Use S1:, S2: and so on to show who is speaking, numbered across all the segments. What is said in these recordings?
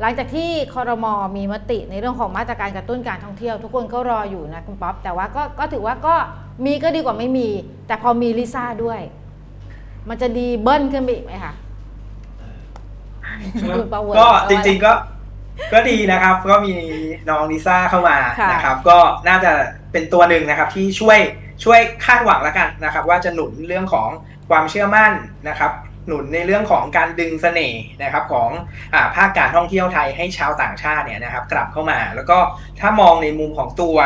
S1: หลังจากที่คอรมอมีมติในเรื่องของมาตรการกระตุ้นการท่องเที่ยว ทุกคนก็รออยู่นะคุณป๊อปแต่ว่าก็ก็ถือว่าก็มีก็ดีกว่าไม่มี แต่พอมีลิซ่าด้วย มันจะดีเบิ้ลขึ้นไปอีกไหมคะคุณประเวิร์น
S2: ก็
S1: ว่า
S2: จริง ๆก็ก็ดีนะครับ ก็มีน้องลิซ่าเข้ามา
S1: ค่ะ
S2: นะครับ ก็น่าจะเป็นตัวหนึ่งนะครับ ที่ช่วยช่วยคาดหวังแล้วกันนะครับ ว่าจะหนุนเรื่องของความเชื่อมั่นนะครับ หนุนในเรื่องของการดึงเสน่ห์นะครับของอภาคการท่องเที่ยวไทยให้ชาวต่างชาติเนี่ยนะครับกลับเข้ามา แล้วก็ถ้ามองในมุมของตัว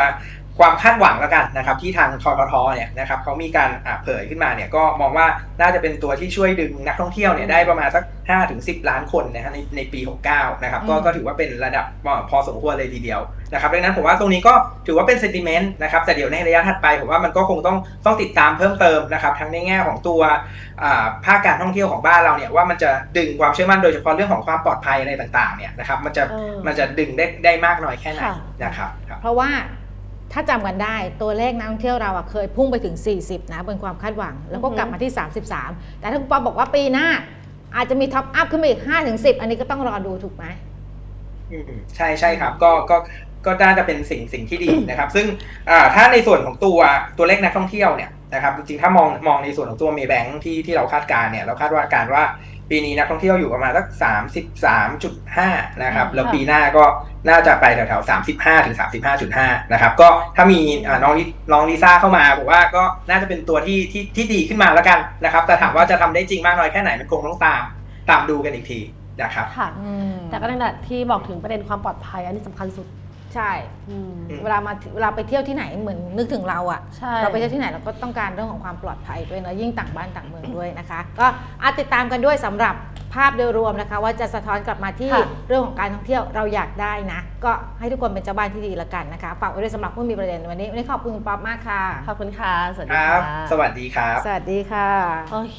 S2: ความคาดหวังแล้วกันนะครับที่ทางทททเนี่ยนะครับเขามีการอ่าเผยขึ้นมาเนี่ยก็มองว่าน่าจะเป็นตัวที่ช่วยดึงนักท่องเที่ยวเนี่ยได้ประมาณสัก5ถึง10 ล้านคนนะฮะในในปี 69 นะครับก็
S1: อืม
S2: ก็ถือว่าเป็นระดับพอสมควรเลยทีเดียวนะครับดังนั้นผมว่าตรงนี้ก็ถือว่าเป็นเซนติเมนต์นะครับแต่เดี๋ยวในระยะถัดไปผมว่ามันก็คงต้องต้องติดตามเพิ่มเติมนะครับทั้งในแง่ของตัวอ่าภาคการท่องเที่ยวของบ้านเราเนี่ยว่ามันจะดึงความเชื่อมั่นโดยเฉพาะเรื่องของความปลอดภัยอะไรต่างๆเนี่ยนะครับมันจะ
S3: เออ
S2: มันจะดึงได้ได้มากน้อยแค่ไหน
S3: ค่ะ
S2: นะครับครับ
S1: เพราะว่า ถ้าจำกันได้ตัวเลขนักท่องเที่ยวเราอะเคยพุ่งไปถึง 40 นะบนความคาดหวัง แล้วก็กลับมาที่ 33 แต่ถ้าคุณปอบอกว่าปีหน้า อาจจะมีท็อปอัพขึ้นมาอีก5-10 อันนี้ก็ต้องรอดูถูกไหม
S2: อืมใช่ใช่ครับ ก็ก็ก็น่าจะเป็นสิ่งสิ่งที่ดีนะครับ ซึ่งอ่าถ้าในส่วนของตัวตัวเลขนักท่องเที่ยวเนี่ย นะครับจริงๆถ้ามองมองในส่วนของตัวเมแบงที่ที่เราคาดการณ์เนี่ยเราคาดว่าการว่าปีนี้นักท่องเที่ยวอยู่ประมาณสักสามสิบสามจุดห้านะครับ
S1: อืม
S2: แล้วปีหน้าก็น่าจะไปแถวๆสามสิบห้าถึงสามสิบห้าจุดห้านะครับก็ถ้ามีอ่าน้องลิน้องลิซ่าเข้ามาผมว่าก็น่าจะเป็นตัวที่ที่ที่ดีขึ้นมาแล้วกันนะครับแต่ถามว่าจะทำได้จริงมากน้อยแค่ไหนมันคงต้องตามตามดูกันอีกทีนะครับ
S3: ค่ะ
S1: อืม
S3: แต่ก็นั่นแหละที่บอกถึงประเด็นความปลอดภัยอันนี้สำคัญสุด
S1: ใช่
S3: อืม
S2: อืม
S1: เวลามาเวลาไปเที่ยวที่ไหนเหมือนนึกถึงเราอะ
S3: ใช่
S1: เราไปเที่ยวที่ไหนเราก็ต้องการเรื่องของความปลอดภัยด้วยนะยิ่งต่างบ้านต่างเมืองด้วยนะคะ ก็อาจติดตามกันด้วยสำหรับภาพโดยรวมนะคะ ว่าจะสะท้อนกลับมาที่
S3: ค่ะ
S1: เรื่องของการท่องเที่ยวเราอยากได้นะ ก็ให้ทุกคนเป็นเจ้าบ้านที่ดีละกันนะคะฝากไว้ด้วยสำหรับผู้มีประเด็นวันนี้วันนี้ขอบคุณคุณป๊อปมากค่ะ
S3: ขอบคุณค่ะ สวัส
S2: ค
S3: ดี
S2: รับ
S3: ค่ะ
S2: สวัสดีครับ
S1: สวัสดีค่ะ
S3: โอเค